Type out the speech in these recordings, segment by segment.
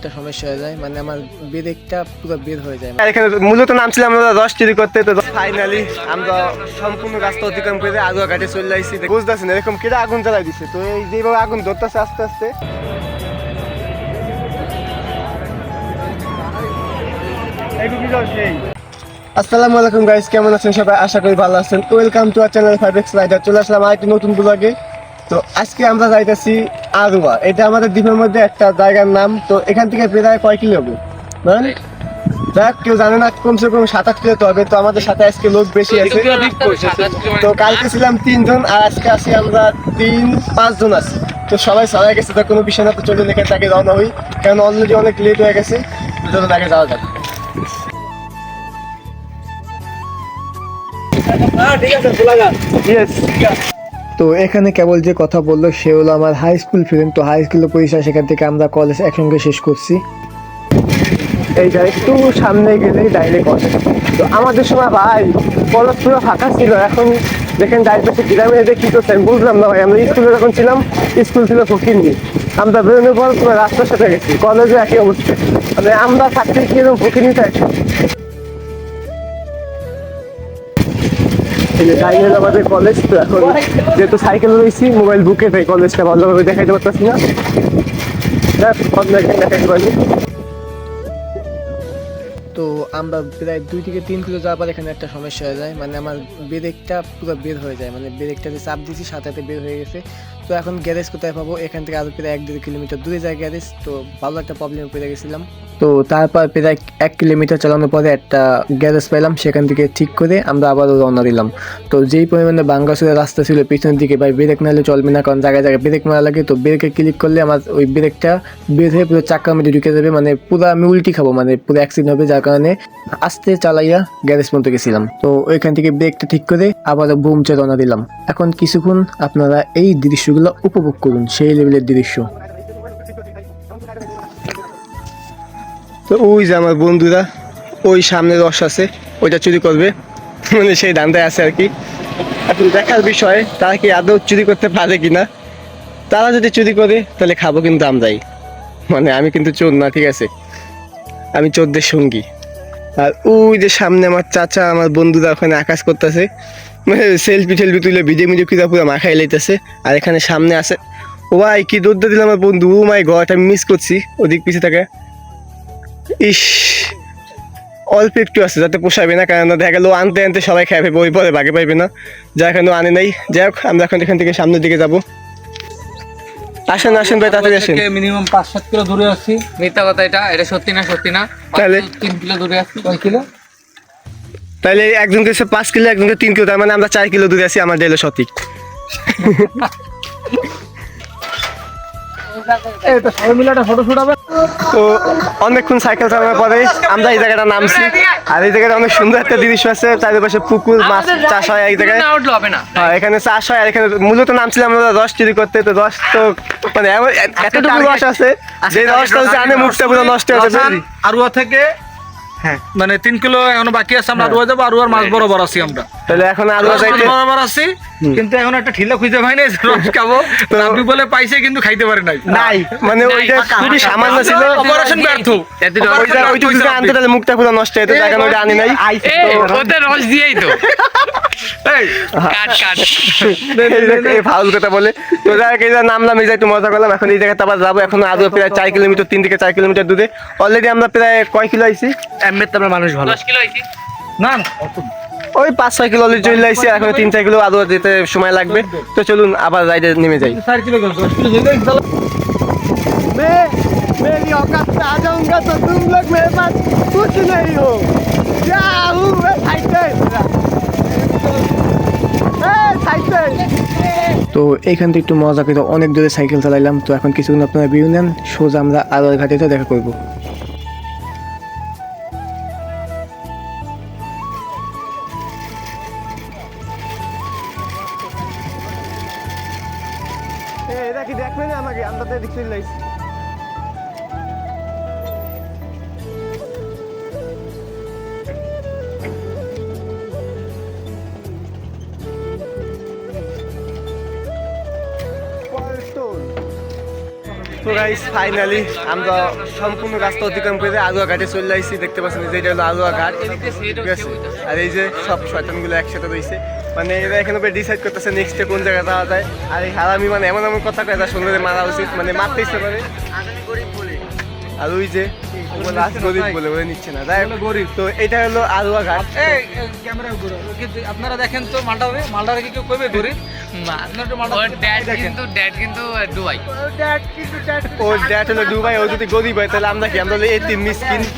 একটা সমস্যা হয়ে যায় মানে আমার ব্রেকটা পুরো বের হয়ে যায়। এখানে মূলত নাম ছিল আমরা রস চুরি করতে, তো ফাইনালি আমরা সম্পূর্ণ রাস্তা অতিক্রম করে আগুয়া ঘাটে চলে আসছি বুঝতেছি না এরকম কেটে আগুন জ্বালাই দিচ্ছে তো এই যেভাবে আগুন ধরতেছে আস্তে আস্তে। আসসালামু আলাইকুম গাইস কেমন আছেন সবাই? আশা করি ভালো আছেন। Welcome to our channel five X rider চলে আসলাম আরেকটি নতুন ব্লগে তো আজকে আমরা যাইতেছি আরুয়া। এটা আমাদের দ্বীপের মধ্যে একটা জায়গার নাম। তো এখান থেকে প্রায় কয় কিলো হবে বুঝলেন যাক কেউ জানে না কমসে কম সাত আট কিলো তো হবে। তো আমাদের সাথে আজকে লোক বেশি আছে। তো কালকে ছিলাম তিনজন আর আজকে আছি আমরা তিন পাঁচজন আছি। তো সবাই সবাই গেছে তো কোনো বিষয় না তো চলুন এখান থেকে রওনা হই। কারণ অলরেডি অনেক লেট হয়ে গেছে। চলুন আগে যাওয়া যাক। তো এখানে কেবল যে কথা বলল, সে হলো আমার হাই স্কুল ফ্রেন্ড তো হাই স্কুলের পরিচয় সেখান থেকে আমরা কলেজ একসঙ্গে শেষ করছি। এইটা একটু সামনে গেলেই ডাইরেক্ট কলেজ তো আমাদের সময় ভাই কলেজ পুরো ফাঁকা ছিল, এখন দেখেন ডাইরেক্ট গ্রামে এসে কি করছে বুঝলাম না ভাই। আমরা স্কুলে যখন ছিলাম স্কুল ছিল ফকিরনি আমরা বেরোনোর পর রাস্তার সাথে গেছি কলেজে একই অবস্থা। মানে আমরা থাকতে কীরকম ফকিরনি থাকি ডাইনের আমাদের কলেজ তো এখন যেহেতু সাইকেল রয়েছি মোবাইল বুকে তাই কলেজটা ভালোভাবে দেখাইতে পারতেছি না। দেখ, অন্য একদিন দেখাইতে পারব তো আমরা প্রায় দুই থেকে তিন কিলো যাওয়ার পর এখানে একটা সমস্যা হয়ে যায়। মানে আমার ব্রেকটা পুরো বের হয়ে যায়। মানে ব্রেকটা যে চাপ দিয়েছি সাথে সাথে বের হয়ে গেছে। তো এখন গ্যারেজ কোথায় পাবো? এখান থেকে আরও প্রায় এক দেড় কিলোমিটার দূরে যায় গ্যারেজ তো ভালো একটা প্রবলেমে পড়ে গেছিলাম। তো তারপর প্রায় এক কিলোমিটার চালানোর পরে একটা গ্যারেজ পেলাম, সেখান থেকে ঠিক করে আমরা আবারও রওনা দিলাম। তো যেই পরিমাণে বাঙ্গাসুরের রাস্তা ছিল, পিছনের দিকে ভাই ব্রেক নাহলে চলবে না, কারণ জায়গায় জায়গায় ব্রেক মারা লাগে, তো ব্রেকে ক্লিক করলে আমার ওই ব্রেকটা বের হয়ে পুরো চাক্কার মধ্যে ঢুকে যাবে মানে পুরো আমি উল্টি খাব মানে পুরো অ্যাক্সিডেন্ট হবে, যার কারণে আস্তে চালাইয়া গ্যারেজ পর্যন্ত গেছিলাম। তো ওইখান থেকে ব্রেকটা ঠিক করে আবারও বুমচে রওনা দিলাম। এখন কিছুক্ষণ আপনারা এই দৃশ্যগুলো উপভোগ করুন, সেই লেভেলের দৃশ্য। তো ওই যে আমার বন্ধুরা, ওই সামনে রস আছে, ওইটা চুরি করবে। মানে সেই ধান্দায় আছে আর কি। এখন দেখার বিষয়, তারা কি আদৌ চুরি করতে পারে কিনা? তারা যদি চুরি করে, তাহলে খাব কিন্তু আমরাই মানে আমি কিন্তু চোর না, ঠিক আছে? আমি চোরদের সঙ্গী। আর ওই যে সামনে আমার চাচা, আমার বন্ধুরা ওখানে আকাশ করতেছে। মানে সেলফি টেলফি তুলে ভিডিও মিডিও কিনা পুরো মাখাই লাইতেছে। আর এখানে সামনে আছে ও ভাই কি দৌড় দিল আমার বন্ধু? ও মাই গড আমি মিস করছি। ওদিক পিছিয়ে থাকে। ইস অল্প একটু আছে যাতে পোষাবে না কারণ দেখা গেল আনতে আনতে সবাই খেয়ে ফেলবে ওই পরে বাগে পাইবে না। যা এখনও আনে নাই। যাই হোক আমরা এখন এখান থেকে সামনের দিকে যাব। আসেন আসেন ভাই তাড়াতাড়ি আসেন। মিনিমাম পাঁচ সাত কিলো দূরে আছি। মিথ্যা কথা এটা এটা সত্যি না সত্যি না। তাহলে? তিন কিলো দূরে আছি কয় কিলো? তাহলে একজনকে হচ্ছে পাঁচ কিলো একজনকে তিন কিলো তার মানে আমরা চার কিলো দূরে আছি আমার ডেলো সঠিক। এই সবাই মিলে একটা ফটো শুট হবে। তো অনেকক্ষণ সাইকেল চালানোর পরে আমরা এই জায়গাটা নামছি। আর এই জায়গাটা অনেক সুন্দর একটা দৃশ্য আছে চারিপাশে পুকুর মাছ চাষ হয় এই জায়গায়। হ্যাঁ এখানে চাষ হয় আর এখানে মূলত নামছিলাম আমরা রস চুরি করতে তো রস তো মানে এতটুকু রস আছে। যে রসটা হচ্ছে আনে মুখটা পুরো নষ্ট হয়ে যাবে। আরুয়া থেকে হ্যাঁ। মানে তিন কিলো এখনও বাকি আছে আমরা আরুয়া যাব আরুয়ার মাছ বরাবর আছি আমরা। তাহলে এখন আরও মাছ যাইতে বরাবর আছি কিন্তু এখন একটা ঠিলা খুঁজে পাই নাই রস খাব। আপনি বলে পাইছে কিন্তু খাইতে পারে নাই। নাই। মানে ওইটা খুবই সামান্য ছিল অপারেশন ব্যর্থ। ওইটা ওইটুকু আনতে তাহলে মুখটা পুরো নষ্ট হয়ে যেত ওইটা আনি নাই। রস দিয়েই তো। এই, কাট কাট। এই যে এই ফাউল কথা বলে। তো যাই হোক, এই যে নামলাম এই যে একটু মজা করলাম। এখন এই জায়গাতে আবার যাব। এখন আরও প্রায় চার কিলোমিটার তিন থেকে চার কিলোমিটার দূরে। অলরেডি আমরা প্রায় কয় কিলো আইছি? এমনিতে আমরা মানুষ ভালো দশ কিলো হয়েছি না না অত ওই পাঁচ ছয় কিলো অলরেডি চলে আইছি এখন তিন চার কিলো আরো যেতে সময় লাগবে তো চলুন আবার রাইডে নেমে যাই চার কিলো গেল দশ কিলো যেতে চলো मैं मेरी औकात से आ जाऊंगा तो तुम लोग मेरे पास कुछ नहीं हो क्या हूँ मैं साइकिल সাইকেল তো এইখান থেকে একটু মজা করে অনেক দূরে সাইকেল চালাইলাম তো এখন কিছুক্ষণ আপনারা ভিউ নেন সোজা আমরা আলোর ঘাটিতে দেখা করব এটা কি দেখবেন আমাকে? আমরা তো এদিক চলে আইছি। তো তো গাইস ফাইনালি আমরা সম্পূর্ণ রাস্তা অতিক্রম করে আলুয়া ঘাটে চলে আসছি। দেখতে পাচ্ছেন যে এটা হলো আলুয়া ঘাট। ঠিক আছে আর এই যে সব শয়তানগুলো একসাথে রয়েছে। মানে এরা এখানে ডিসাইড করতেছে নেক্সটে কোন জায়গায় যাওয়া যায়। আর এই হারামি মানে এমন এমন কথা কয় শুনলে মারা উচিত। মানে মারতে ইচ্ছে করে। আর ওই যে লাস্ট গরিব বলে বলে নিচ্ছে না হোক, গরিব। তো এটা হলো আলুয়া ঘাট। ক্যামেরা ঘুরো আপনারা দেখেন তো মালটারে মালটারে কি কেউ কইবে গরিব? হয়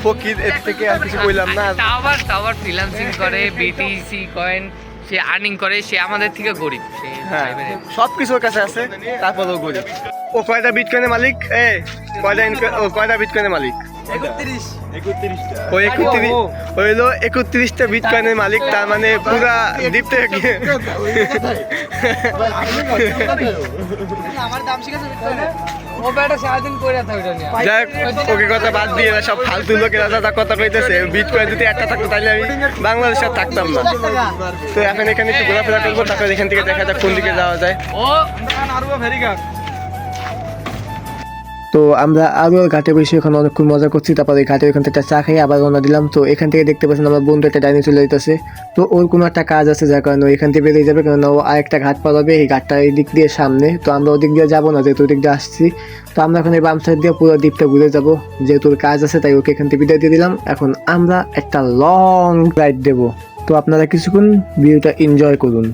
ফকির এর থেকে আর কিছু কইলাম না? আবার করে বিটিসি কয়েন সে আর্নিং করে সে আমাদের থেকে গরিব সে হ্যাঁ। সব কিছুর কাছে আছে তারপরেও গরিব। ও কয়টা বিটকয়েনের মালিক? এ কয়টা ও কয়টা বিটকয়েনের মালিক? ও একত্রিশ ও, ও। হইল একত্রিশটা বিটকয়েনের মালিক তার মানে পুরা দ্বীপ থেকে ওকে কথা বাদ দিয়ে সব ফালতু লোকেরা কথা কইতেছে বিটকয়েন যদি একটা থাকতো তাহলে আমি বাংলাদেশে আর থাকতাম না। তো এখন এখানে একটু ঘোরাফেরা করব তারপর এখান থেকে দেখা যাক কোন দিকে যাওয়া যায়। ও আরও ফেরিঘাট তো আমরা আরও ঘাটে বসে এখন অনেকক্ষণ মজা করছি, তারপরে ঘাটে ওখান থেকে চা খাই, আবার রওনা দিলাম। তো এখান থেকে দেখতে পাচ্ছেন আমার বন্ধু একটা ডাইনি চলে যেতেছে তো ওর কোনো একটা কাজ আছে, যার কারণে এখান থেকে বেরিয়ে যাবে কারণ ও আরেকটা ঘাট পার হবে এই ঘাটটা এই দিক দিয়ে সামনে। তো আমরা ওদিক দিয়ে যাব না, যেহেতু ওদিক দিয়ে আসছি। তো আমরা এখন এই বাম সাইড দিয়ে পুরো দ্বীপটা ঘুরে যাব। যেহেতু ওর কাজ আছে, তাই ওকে এখান থেকে বিদায় দিয়ে দিলাম। এখন আমরা একটা লং রাইড দেবো। তো আপনারা কিছুক্ষণ ভিউটা এনজয় করুন।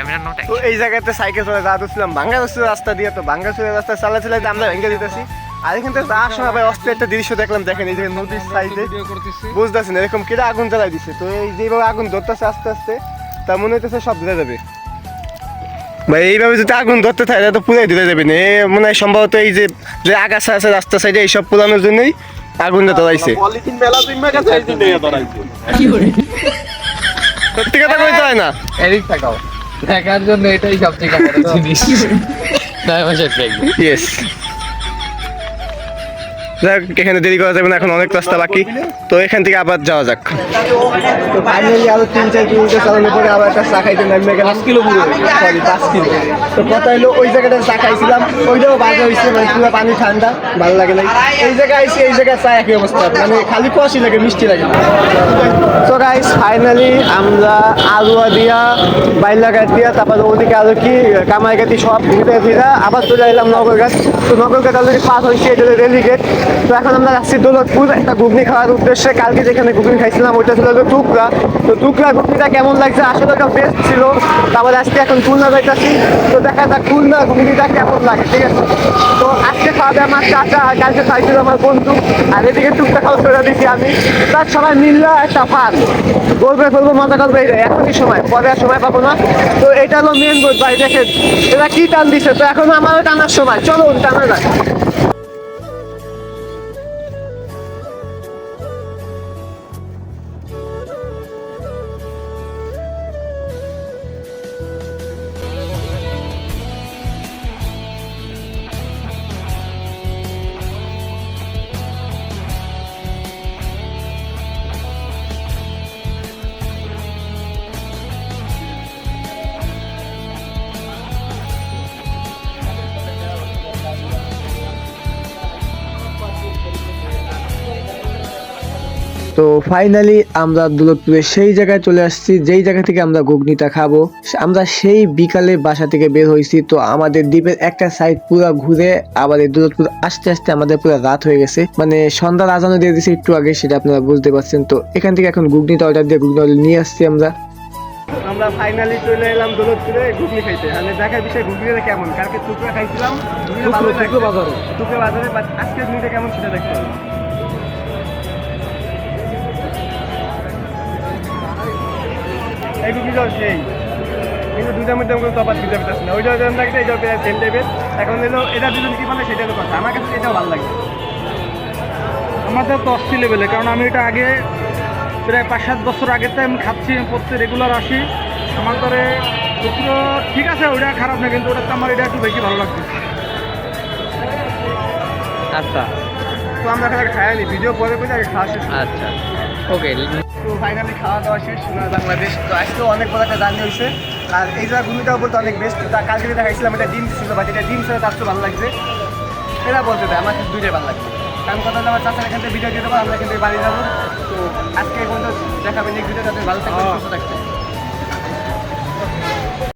ক্যামেরা নট তো এই জায়গাতে সাইকেল চলে বাঙ্গাসুর রাস্তা দিয়ে তো বাঙ্গাসুরের রাস্তা চালা চালাতে আমরা ভেঙে দিতেছি। আর এখান থেকে যাওয়ার সময় ভাই অস্ত্র একটা দৃশ্য দেখলাম দেখেন এই যে নদীর সাইডে বুঝতেছেন এরকম কেটে আগুন জ্বালাই দিছে। তো এই যেভাবে আগুন ধরতেছে আস্তে আস্তে তা মনে হইতেছে সব ধরে যাবে। ভাই এইভাবে যদি আগুন ধরতে থাকে তো পুরাই ধরে যাবে না। এ মনে হয় সম্ভবত এই যে যে আগাছা আছে রাস্তা সাইডে এইসব পুরানোর জন্যই আগুনটা ধরাইছে। সত্যি কথা কইতে হয় না? এদিক তাকাও। দেখার জন্য এটাই সবথেকে বড় জিনিস। নয় মাসের প্রেগনেন্ট ইয়েস যাক এখানে দেরি করা যাবে না এখন অনেক রাস্তা বাকি। তো এখান থেকে আবার যাওয়া যাক। তো ফাইনালি আরও তিন চার কিলোমিটার চালানোর পরে আবার একটা চা খাইতে নামবে গেলাম। কিলো পুরো। সরি পাঁচ কিলো। তো কথা হলো ওই জায়গাটা চা খাইছিলাম। ওইটাও বাজে হয়েছে মানে পুরো পানি ঠান্ডা ভালো লাগে না এই জায়গায় আইসি এই জায়গায় চা একই অবস্থা। মানে খালি কষি লাগে মিষ্টি লাগে তো গাইস ফাইনালি আমরা আলুয়া দিয়া বাইলাঘাট দিয়া তারপরে ওদিকে আরও কি কামাইঘাটি সব ঘুরে ফিরা আবার চলে এলাম নগরঘাট। তো নগরঘাট অলরেডি পাস হয়েছে এটা রেলিগেট তো এখন আমরা যাচ্ছি দৌলতপুর, একটা ঘুগনি খাওয়ার উদ্দেশ্যে। কালকে যেখানে ঘুগনি খাইছিলাম, ওইটা ছিল হলো টুকরা। তো টুকরা ঘুগনিটা কেমন লাগছে? আসলে ওটা বেস্ট ছিল। তারপরে আজকে এখন খুলনা যাইতেছি। তো দেখা যাক খুলনা ঘুগনিটা কেমন লাগে, ঠিক আছে? তো আজকে খাওয়া আমার চাচা, আর কালকে খাইছিল আমার বন্ধু। আর এদিকে টুকটা খাওয়া করে দিচ্ছি আমি। তার সবাই মিললে একটা ফান। গল্পে করব মজা করব এখনই সময়, পরে আর সময় পাবো না। তো এটা হলো মেন বোধ ভাই, দেখেন, এরা কি টান দিছে? তো এখন আমারও টানার সময় চলো টানা যায় তো ফাইনালি আমরা দৌলতপুরে সেই জায়গায় চলে আসছি যেই জায়গা থেকে আমরা ঘুগনিটা খাব। আমরা সেই বিকালে বাসা থেকে বের হয়েছি তো আমাদের দ্বীপের একটা সাইড পুরো ঘুরে আবার এই দৌলতপুর আস্তে আস্তে আমাদের পুরো রাত হয়ে গেছে। মানে সন্ধ্যার আজানো দিয়ে দিয়েছে একটু আগে সেটা আপনারা বুঝতে পারছেন। তো এখান থেকে এখন ঘুগনিটা অর্ডার দিয়ে ঘুগনি অর্ডার নিয়ে আসছি আমরা। আমরা ফাইনালি চলে এলাম দৌলতপুরে ঘুগনি খাইতে। মানে দেখার বিষয় ঘুগনিটা কেমন? কালকে টুকরা খাইছিলাম। টুকরো বাজারে। টুকরা বাজারে। বাট আজকে ঘুগনিটা কেমন সেটা দেখতে এই ঘুগনিটাও সেই। কিন্তু দুটার মধ্যে কোনো তফাৎ দিতে পারতেছি না। ওইটাও যেমন লাগছে এটাও প্রায় সেম টাইপের এখন এলো এটা দুজন কি বলে সেটা হলো কথা। আমার কাছে এটাও ভালো লাগে। আমাদের তো অস্থি লেভেলে কারণ আমি এটা আগে প্রায় পাঁচ সাত বছর আগে তো আমি খাচ্ছি আমি প্রত্যেক রেগুলার আসি। সমান্তরে উত্তর ঠিক আছে ওটা খারাপ না কিন্তু ওটাতে আমার এটা একটু বেশি ভালো লাগছে। আচ্ছা। তো আমরা খাই নি ভিডিও পরে করে আগে খাওয়া আচ্ছা। ওকে তো ফাইনালি খাওয়া দাওয়া শেষ সোনার বাংলাদেশ। তো আজকেও অনেক বড় একটা জার্নি হয়েছে। আর এই জায়গা ঘুমিটাও বলতে অনেক বেস্ট তা কালকে যেটা খাইছিলাম এটা ডিম ছিল বা যেটা ডিম ছিল তার তো ভালো লাগছে। এটা বলতে দেয় আমার দুইটাই ভালো লাগছে। কারণ কথা আমার চাচার এখান থেকে ভিডিও দিয়ে দেবো আমরা কিন্তু বাড়ি যাব। তো আজকে এই পর্যন্ত দেখাবেন এই ভিডিও তাদের ভালো থাকবে সুস্থ থাকবে